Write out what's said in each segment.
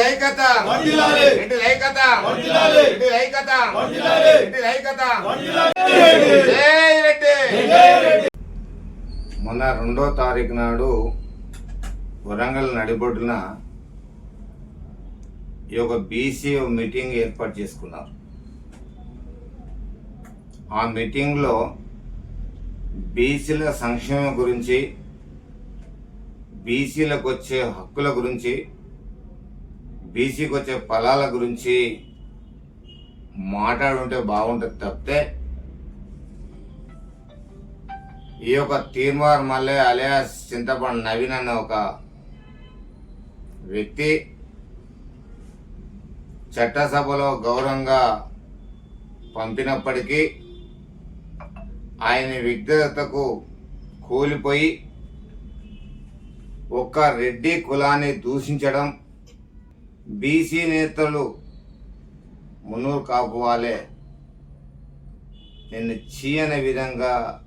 లైకత లైకత లైకత లైకత జై రెడ్డి. మొన్న రెండో తారీఖు నాడు వరంగల్ నడిబొడ్డున ఈ యొక్క బీసీ మీటింగ్ ఏర్పాటు చేసుకున్నారు. ఆ మీటింగ్లో బీసీల సంక్షేమం గురించి బీసీలకు వచ్చే హక్కుల గురించి బీసీకి వచ్చే ఫలాల గురించి మాట్లాడుంటే బాగుంటుంది తప్పితే ఈ యొక్క తీర్మార్ మల్లె అలియాస్ చింతపండు నవీన్ అనే ఒక వ్యక్తి చట్టసభలో గౌరవంగా పంపినప్పటికీ ఆయన వ్యక్తిగతకు కూలిపోయి ఒక్క రెడ్డి కులాన్ని దూషించడం బీసీ నేతలు మున్నూరు కాపు వాళ్ళే నిన్ను చీయని విధంగా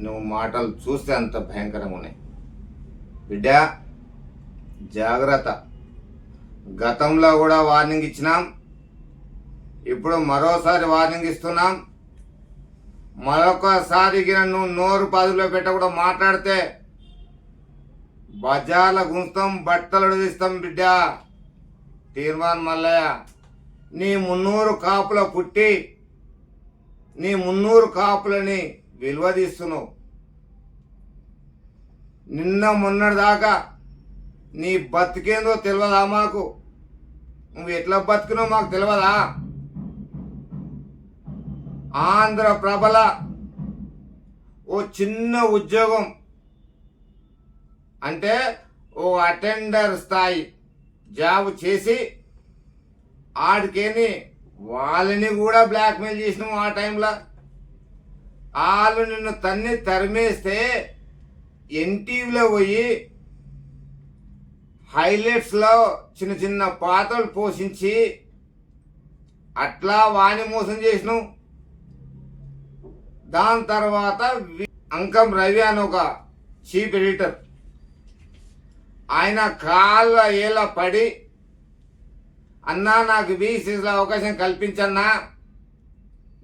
నువ్వు మాటలు చూస్తే అంత భయంకరంగా ఉన్నాయి బిడ్డ జాగ్రత్త. గతంలో కూడా వార్నింగ్ ఇచ్చినాం. ఇప్పుడు మరోసారి వార్నింగ్ ఇస్తున్నాం. మరొకసారి నువ్వు నోరు పదులో పెట్ట కూడా మాట్లాడితే బజార్ల గుంస్తాం బట్టలు తీస్తాం బిడ్డ. తీర్మాన్ మల్లయ్య నీ మున్నూరు కాపుల పుట్టి నీ మున్నూరు కాపులని విలువదీస్తున్నావు నిన్న మొన్నటి దాకా నీ బతికేందో తెలియదా మాకు? నువ్వు ఎట్లా బతికినో మాకు తెలియదా ఆంధ్ర ప్రభల ఓ చిన్న ఉద్యోగం అంటే ఓ అటెండర్ స్థాయి జాబ్ చేసి ఆడికేని వాళ్ళని కూడా బ్లాక్మెయిల్ చేసినాం ఆ టైంలో. వాళ్ళు నిన్ను తన్ని తరిమేస్తే ఎన్టీవీలో పోయి హైలైట్స్లో చిన్న చిన్న పాత్రలు పోషించి అట్లా వాణి మోసం చేసినాం. దాని తర్వాత వి- అంకం రవి అని ఒక చీఫ్ ఎడిటర్ ఆయన కాళ్ళ ఏళ్ళ పడి అన్నా నాకు బీసీలో అవకాశం కల్పించన్నా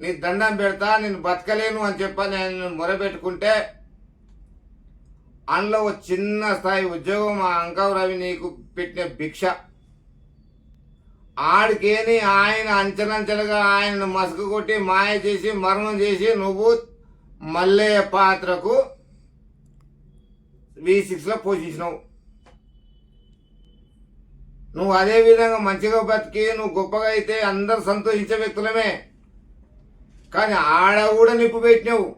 నీ దండం పెడతా నేను బతకలేను అని చెప్పని ఆయన మొరబెట్టుకుంటే అందులో ఒక చిన్న స్థాయి ఉద్యోగం ఆ అంకం రవి నీకు పెట్టిన భిక్ష. ఆడికేని ఆయన అంచనంచలుగా ఆయనను మసుకు కొట్టి మాయ చేసి మరణం చేసి నువ్వు మల్లయ్య పాత్రకు వి సిక్స్లో పోషించినావు. నువ్వు అదే విధంగా మంచిగా బతికి నువ్వు గొప్పగా అయితే అందరు సంతోషించే వ్యక్తులమే. కానీ ఆడ కూడా నిప్పు పెట్టినావు.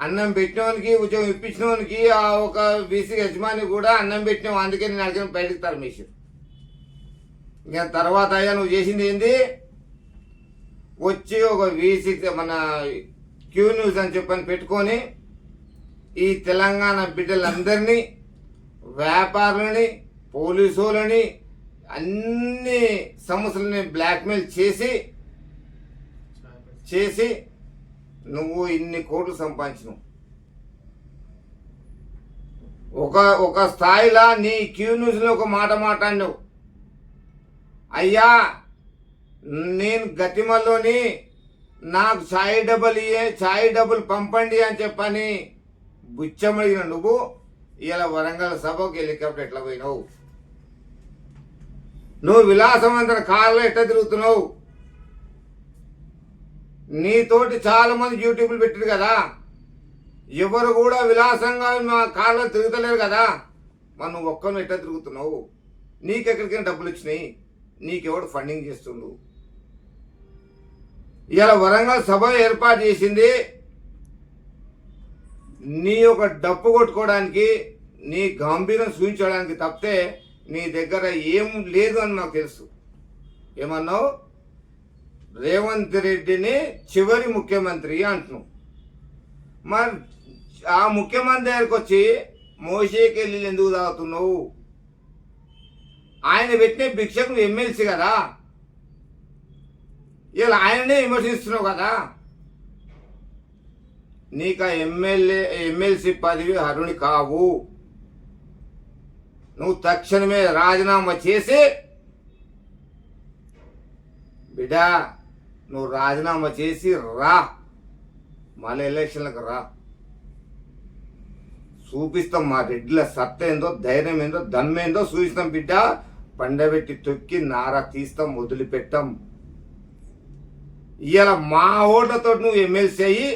అన్నం పెట్టినవానికి ఉద్యోగం ఇప్పించినవానికి ఆ ఒక బీసీ యజమాని కూడా అన్నం పెట్టినావు. అందుకే నేను అడిగిన బయటకు తరమేశారు. ఇంకా తర్వాత అయ్యా నువ్వు చేసింది ఏంది? వచ్చి ఒక వీసీ మన క్యూ న్యూస్ అని చెప్పని పెట్టుకొని ఈ తెలంగాణ బిడ్డలందరినీ వ్యాపారులని పోలీసులని అన్ని సమస్యలని బ్లాక్మెయిల్ చేసి చేసి నువ్వు ఇన్ని కోట్లు సంపాదించినావు. ఒక ఒక స్థాయిలో నీ క్యూ న్యూస్లో ఒక మాట మాట్లాడినావు. అయ్యా నేను గతిమల్లోని నాకు ఛాయ్ డబ్బులు ఇయ్యే ఛాయ్ డబ్బులు పంపండి అని చెప్పని బుచ్చమడిగిన నువ్వు ఇలా వరంగల్ సభకు హెలికాప్టర్ ఎట్లా పోయినావు? నువ్వు విలాసవంతన కార్లో ఎట్ట తిరుగుతున్నావు? నీతోటి చాలామంది యూట్యూబ్లు పెట్టారు కదా. ఎవరు కూడా విలాసంగా మా కార్లో తిరుగుతలేరు కదా. మరి నువ్వు ఒక్కను ఎట్లా తిరుగుతున్నావు? నీకెక్కడికైనా డబ్బులు వచ్చినాయి. నీకెవడు ఫండింగ్ చేస్తుండు? ఇలా వరంగల్ సభ ఏర్పాటు చేసింది. నీ యొక్క డప్పు కొట్టుకోవడానికి నీ గంభీరం చూపించడానికి తప్పితే నీ దగ్గర ఏం లేదు అని నాకు తెలుసు. ఏమన్నావు? రేవంత్ రెడ్డిని చివరి ముఖ్యమంత్రి అంటున్నావు. మరి ఆ ముఖ్యమంత్రి దగ్గరికి వచ్చి మోసేకి వెళ్ళి ఎందుకు తాగుతున్నావు? ఆయన పెట్టిన భిక్షకు ఎమ్మెల్సీ కదా. ఇలా ఆయననే విమర్శిస్తున్నావు కదా. నీకు ఆ ఎమ్మెల్యే ఎమ్మెల్సీ పదవి అరుణి కావు. నువ్వు తక్షణమే రాజీనామా చేసి బిడ్డా నువ్వు రాజీనామా చేసి రా. మళ్ళీ ఎలక్షన్లకు రా. చూపిస్తాం మా రెడ్డిల సత్త ఏందో ధైర్యం ఏందో దమ్మేందో చూపిస్తాం బిడ్డ. పండబెట్టి తొక్కి నార తీస్తాం వదిలిపెట్టాం. ఇవాళ మా ఓట్లతో నువ్వు ఎమ్మెల్సీ అయ్యి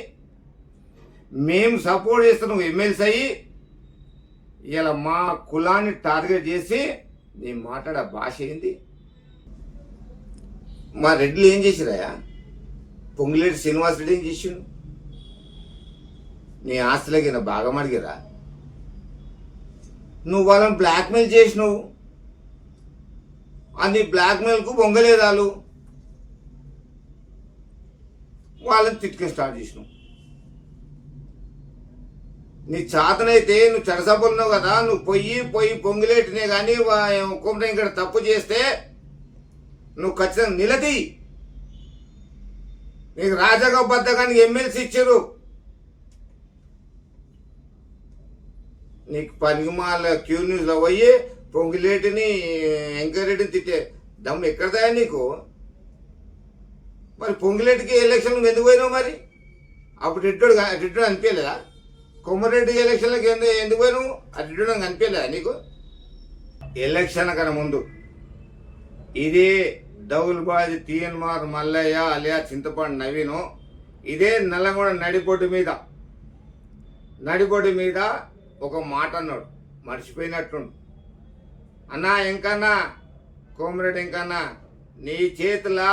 మేము సపోర్ట్ చేస్తాం నువ్వు ఎమ్మెల్సీ అయ్యి ఇలా మా కులాన్ని టార్గెట్ చేసి నేను మాట్లాడే భాష ఏంది? మా రెడ్లు ఏం చేసిరాయా పొంగులేటి శ్రీనివాస్ రెడ్డి ఏం చేసిండు? నీ ఆస్తులకి నా బాగా అడిగిరా నువ్వు వాళ్ళని బ్లాక్మెయిల్ చేసినావు. అది బ్లాక్మెయిల్కు బొంగలేదాలు వాళ్ళని తిట్టుకొని స్టార్ట్ చేసినావు. నీ చేతనైతే నువ్వు చెడసబ్బులు ఉన్నావు కదా నువ్వు పొయ్యి పొయ్యి పొంగిలేటినే కానీ కుమ్మటం ఇక్కడ తప్పు చేస్తే నువ్వు ఖచ్చితంగా నిలది నీకు రాజగోబద్ధకానికి ఎమ్మెల్సీ ఇచ్చారు. నీకు పనికిమాల క్యూ న్యూస్లో పోయి పొంగిలేటిని ఎంకరెడ్డిని తిట్టే దమ్ము ఎక్కడదా నీకు? మరి పొంగిలేటికి ఎలక్షన్ ఎందుకు పోయినావు మరి? అప్పుడు రెడ్డోడు కా- అనిపించలేదా? కొమ్మరెడ్డి ఎలక్షన్లకు ఎందుకు ఎందుకు పోయినావు? ఆ రెడ్డోడు నీకు ఎలక్షన్ కన్నా ముందు. ఇదే దౌల్బాజి తీయన్మార్ మల్లయ్య అలియా చింతపండు నవీను. ఇదే నల్లగొండ నడిపోటు మీద. నడిపోటు మీద ఒక మాట అన్నాడు. మర్చిపోయినట్టుండు. అన్నా ఇంకన్నా కోమరెడ్డి ఇంకన్నా నీ చేతిలా